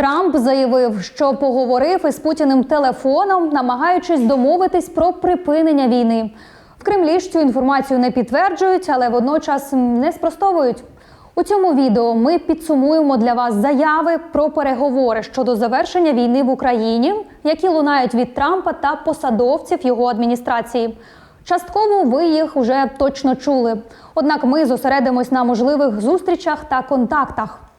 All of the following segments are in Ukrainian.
Трамп заявив, що поговорив із Путіним телефоном, намагаючись домовитись про припинення війни. В Кремлі ж цю інформацію не підтверджують, але водночас не спростовують. У цьому відео ми підсумуємо для вас заяви про переговори щодо завершення війни в Україні, які лунають від Трампа та посадовців його адміністрації. Частково ви їх уже точно чули. Однак ми зосередимось на можливих зустрічах та контактах.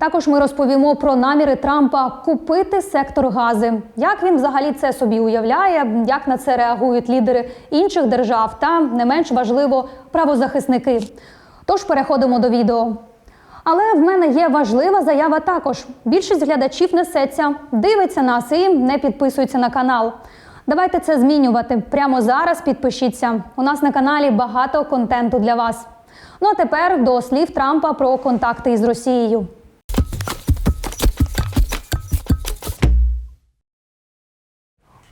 Також ми розповімо про наміри Трампа купити сектор гази. Як він взагалі це собі уявляє, як на це реагують лідери інших держав та не менш важливо правозахисники. Тож переходимо до відео. Але в мене є важлива заява також. Більшість глядачів несеться, дивиться нас і не підписується на канал. Давайте це змінювати. Прямо зараз підпишіться. У нас на каналі багато контенту для вас. Ну а тепер до слів Трампа про контакти із Росією.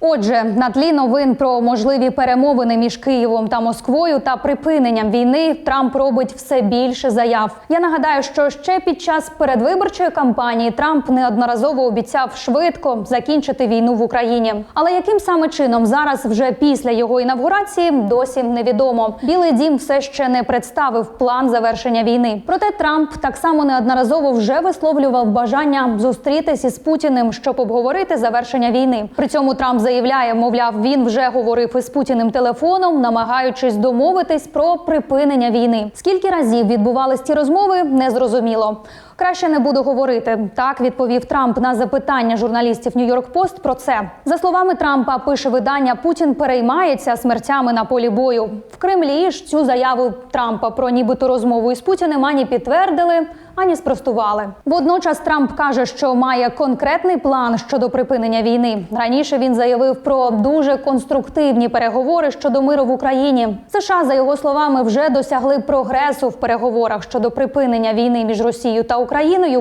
Отже, на тлі новин про можливі перемовини між Києвом та Москвою та припиненням війни Трамп робить все більше заяв. Я нагадаю, що ще під час передвиборчої кампанії Трамп неодноразово обіцяв швидко закінчити війну в Україні. Але яким саме чином зараз, вже після його інавгурації, досі невідомо. Білий дім все ще не представив план завершення війни. Проте Трамп так само неодноразово вже висловлював бажання зустрітись із Путіним, щоб обговорити завершення війни. При цьому Трамп заявляє, мовляв, він вже говорив із Путіним телефоном, намагаючись домовитись про припинення війни. Скільки разів відбувались ці розмови, незрозуміло. Краще не буду говорити. Так відповів Трамп на запитання журналістів Нью-Йорк Пост про це. За словами Трампа, пише видання Путін переймається смертями на полі бою. В Кремлі ж цю заяву Трампа про нібито розмову із Путіним ані підтвердили, ані спростували. Водночас Трамп каже, що має конкретний план щодо припинення війни. Раніше він заявив про дуже конструктивні переговори щодо миру в Україні. США, за його словами, вже досягли прогресу в переговорах щодо припинення війни між Росією та Україною.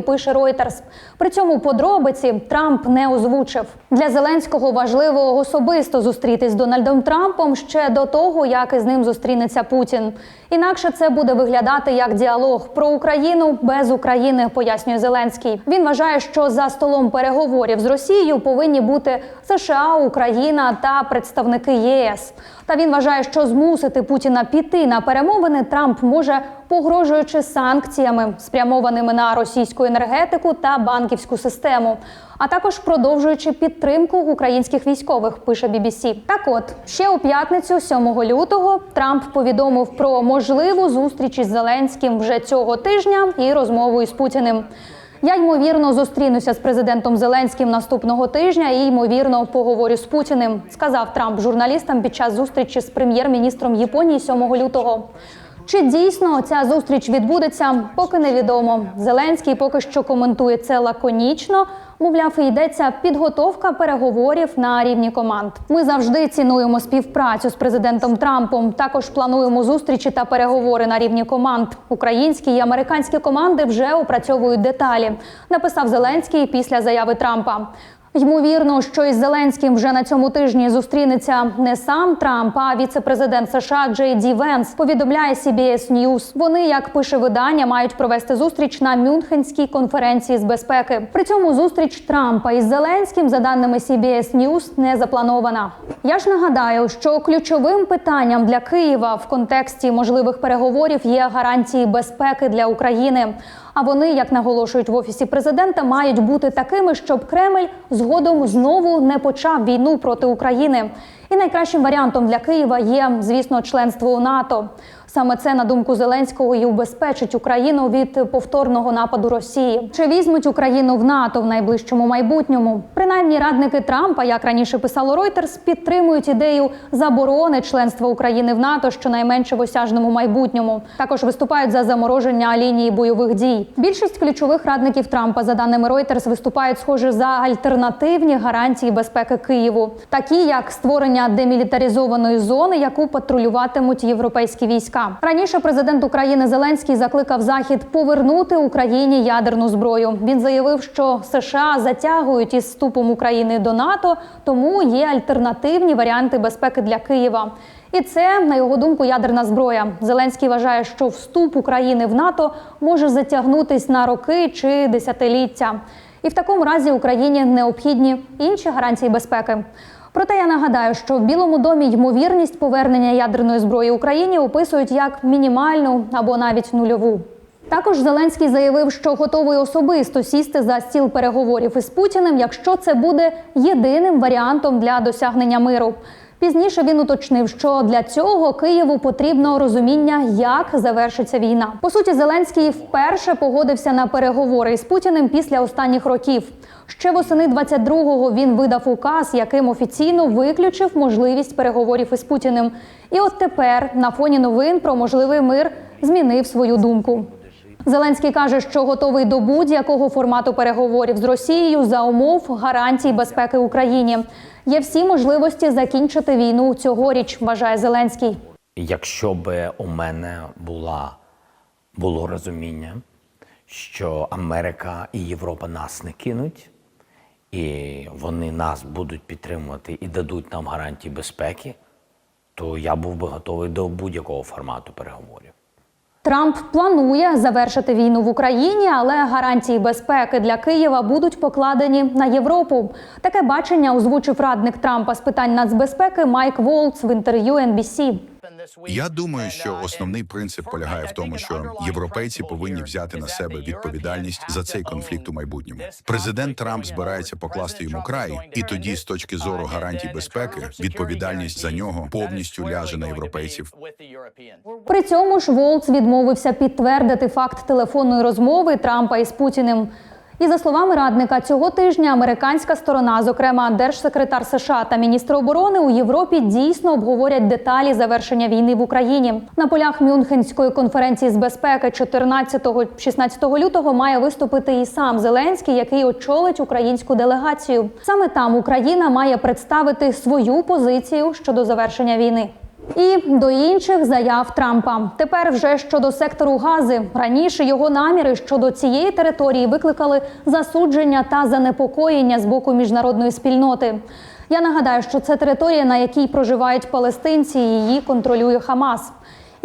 Пише Reuters. При цьому подробиці Трамп не озвучив. Для Зеленського важливо особисто зустрітись з Дональдом Трампом ще до того, як із ним зустрінеться Путін. Інакше це буде виглядати як діалог про Україну без України, пояснює Зеленський. Він вважає, що за столом переговорів з Росією повинні бути США, Україна та представники ЄС. Та він вважає, що змусити Путіна піти на перемовини Трамп може, погрожуючи санкціями, спрямованими на російську енергетику та банківську систему, а також продовжуючи підтримку українських військових. Пише BBC. Так, от ще у п'ятницю, 7 лютого, Трамп повідомив про можливу зустріч із Зеленським вже цього тижня і розмову із Путіним. Я ймовірно зустрінуся з президентом Зеленським наступного тижня і ймовірно поговорю з Путіним, сказав Трамп журналістам під час зустрічі з прем'єр-міністром Японії 7 лютого. Чи дійсно ця зустріч відбудеться, поки невідомо. Зеленський поки що коментує це лаконічно. Мовляв, йдеться підготовка переговорів на рівні команд. Ми завжди цінуємо співпрацю з президентом Трампом. Також плануємо зустрічі та переговори на рівні команд. Українські і американські команди вже опрацьовують деталі. Написав Зеленський після заяви Трампа. Ймовірно, що із Зеленським вже на цьому тижні зустрінеться не сам Трамп, а віце-президент США Джей Ді Венс. Повідомляє CBS News. Вони, як пише видання, мають провести зустріч на Мюнхенській конференції з безпеки. При цьому зустріч Трампа із Зеленським, за даними CBS News, не запланована. Я ж нагадаю, що ключовим питанням для Києва в контексті можливих переговорів є гарантії безпеки для України. А вони, як наголошують в офісі президента, мають бути такими, щоб Кремль згодом знову не почав війну проти України. І найкращим варіантом для Києва є, звісно, членство у НАТО. Саме це, на думку Зеленського, і убезпечить Україну від повторного нападу Росії. Чи візьмуть Україну в НАТО в найближчому майбутньому? Принаймні, радники Трампа, як раніше писало Reuters, підтримують ідею заборони членства України в НАТО щонайменше в осяжному майбутньому. Також виступають за замороження лінії бойових дій. Більшість ключових радників Трампа, за даними Reuters, виступають схоже за альтернативні гарантії безпеки Києву, такі як створення демілітаризованої зони, яку патрулюватимуть європейські війська. Раніше президент України Зеленський закликав Захід повернути Україні ядерну зброю. Він заявив, що США затягують із вступом України до НАТО, тому є альтернативні варіанти безпеки для Києва. І це, на його думку, ядерна зброя. Зеленський вважає, що вступ України в НАТО може затягнутись на роки чи десятиліття. І в такому разі Україні необхідні інші гарантії безпеки. Проте я нагадаю, що в Білому домі ймовірність повернення ядерної зброї Україні описують як мінімальну або навіть нульову. Також Зеленський заявив, що готовий особисто сісти за стіл переговорів із Путіним, якщо це буде єдиним варіантом для досягнення миру. Пізніше він уточнив, що для цього Києву потрібно розуміння, як завершиться війна. По суті, Зеленський вперше погодився на переговори із Путіним після останніх років. Ще восени 22-го він видав указ, яким офіційно виключив можливість переговорів із Путіним. І от тепер, на фоні новин про можливий мир, змінив свою думку. Зеленський каже, що готовий до будь-якого формату переговорів з Росією за умов гарантій безпеки Україні. Є всі можливості закінчити війну цьогоріч, вважає Зеленський. Якщо би у мене була, було розуміння, що Америка і Європа нас не кинуть, і вони нас будуть підтримувати і дадуть нам гарантії безпеки, то я був би готовий до будь-якого формату переговорів. Трамп планує завершити війну в Україні, але гарантії безпеки для Києва будуть покладені на Європу. Таке бачення озвучив радник Трампа з питань нацбезпеки Майк Волц в інтерв'ю NBC. Я думаю, що основний принцип полягає в тому, що європейці повинні взяти на себе відповідальність за цей конфлікт у майбутньому. Президент Трамп збирається покласти йому край, і тоді, з точки зору гарантій безпеки, відповідальність за нього повністю ляже на європейців. При цьому ж Волц відмовився підтвердити факт телефонної розмови Трампа із Путіним. І за словами радника, цього тижня американська сторона, зокрема держсекретар США та міністр оборони у Європі, дійсно обговорять деталі завершення війни в Україні. На полях Мюнхенської конференції з безпеки 14-16 лютого має виступити і сам Зеленський, який очолить українську делегацію. Саме там Україна має представити свою позицію щодо завершення війни. І до інших заяв Трампа. Тепер вже щодо сектору Гази. Раніше його наміри щодо цієї території викликали засудження та занепокоєння з боку міжнародної спільноти. Я нагадаю, що це територія, на якій проживають палестинці, і її контролює Хамас.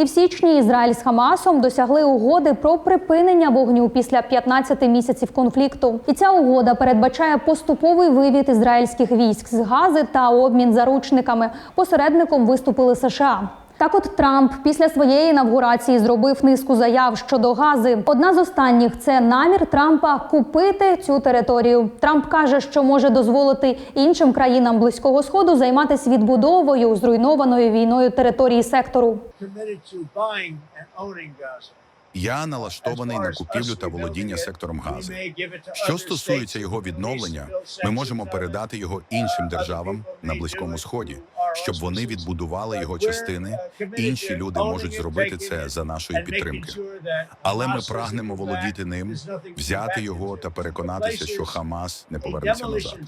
І в січні Ізраїль з Хамасом досягли угоди про припинення вогню після 15 місяців конфлікту. І ця угода передбачає поступовий вивід ізраїльських військ з Гази та обмін заручниками. Посередником виступили США. Так, от Трамп після своєї інавгурації зробив низку заяв щодо гази. Одна з останніх це намір Трампа купити цю територію. Трамп каже, що може дозволити іншим країнам близького сходу займатися відбудовою зруйнованої війною території сектору. Я налаштований на купівлю та володіння сектором Гази. Що стосується його відновлення, ми можемо передати його іншим державам на близькому сході, щоб вони відбудували його частини. Інші люди можуть зробити це за нашої підтримки. Але ми прагнемо володіти ним, взяти його та переконатися, що Хамас не повернеться назад.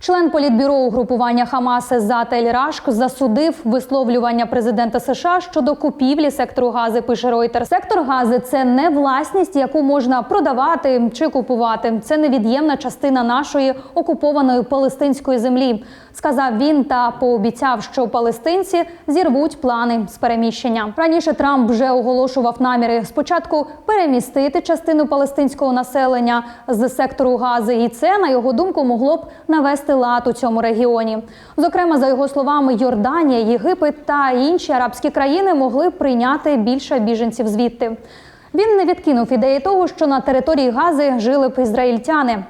Член політбюро угрупування Хамас Зат Рашк засудив висловлювання президента США щодо купівлі сектору Гази. Пише Reuters. Сектор Гази це не власність, яку можна продавати чи купувати. Це невід'ємна частина нашої окупованої палестинської землі. Сказав він та пообіцяв, що палестинці зірвуть плани з переміщення. Раніше Трамп вже оголошував наміри спочатку перемістити частину палестинського населення з сектору Гази, і це на його думку могло б навести лад у цьому регіоні. Зокрема, за його словами, Йорданія, Єгипет та інші арабські країни могли прийняти більше біженців звідти. Він не відкинув ідеї того, що на території Гази жили б ізраїльтяни.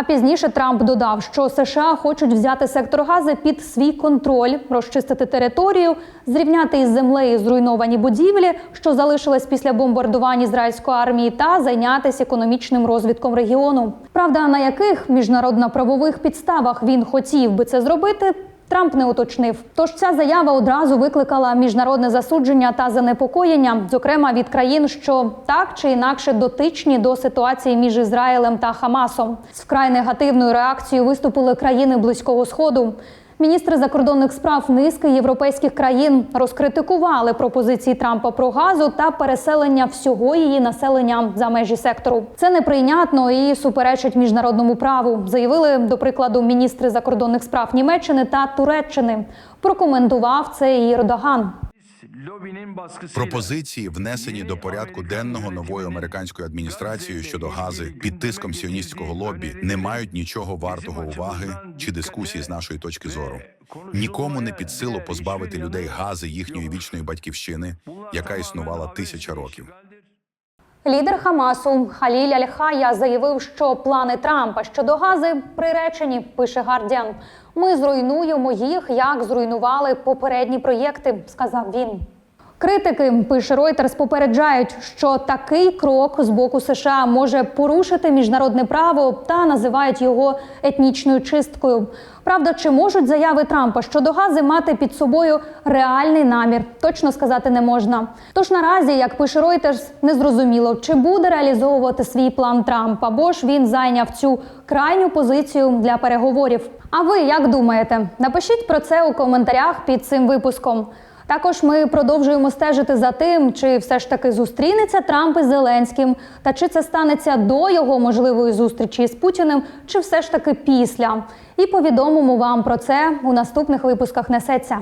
А пізніше Трамп додав, що США хочуть взяти сектор Гази під свій контроль, розчистити територію, зрівняти із землею зруйновані будівлі, що залишились після бомбардувань ізраїльської армії, та зайнятися економічним розвитком регіону. Правда, на яких міжнародно-правових підставах він хотів би це зробити, Трамп не уточнив. Тож ця заява одразу викликала міжнародне засудження та занепокоєння, зокрема від країн, що так чи інакше дотичні до ситуації між Ізраїлем та Хамасом. З вкрай негативною реакцією виступили країни близького сходу. Міністри закордонних справ низки європейських країн розкритикували пропозиції Трампа про газу та переселення всього її населення за межі сектору. Це неприйнятно і суперечить міжнародному праву, заявили до прикладу міністри закордонних справ Німеччини та Туреччини. Прокоментував це і Ердоган. Пропозиції, внесені до порядку денного новою американською адміністрацією щодо гази під тиском сіоністського лобі, не мають нічого вартого уваги чи дискусії з нашої точки зору. Нікому не під силу позбавити людей гази їхньої вічної батьківщини, яка існувала тисяча років. Лідер Хамасу Халіль Аль-Хая заявив, що плани Трампа щодо гази приречені. Пише Гардіан. Ми зруйнуємо їх, як зруйнували попередні проєкти, сказав він. Критики, пише Reuters, попереджають, що такий крок з боку США може порушити міжнародне право та називають його етнічною чисткою. Правда, чи можуть заяви Трампа щодо гази мати під собою реальний намір? Точно сказати не можна. Тож наразі, як пише Reuters, незрозуміло, чи буде реалізовувати свій план Трамп, або ж він зайняв цю крайню позицію для переговорів. А ви як думаєте? Напишіть про це у коментарях під цим випуском. Також ми продовжуємо стежити за тим, чи все ж таки зустрінеться Трамп із Зеленським, та чи це станеться до його можливої зустрічі з Путіним, чи все ж таки після. І повідомимо вам про це у наступних випусках несеться.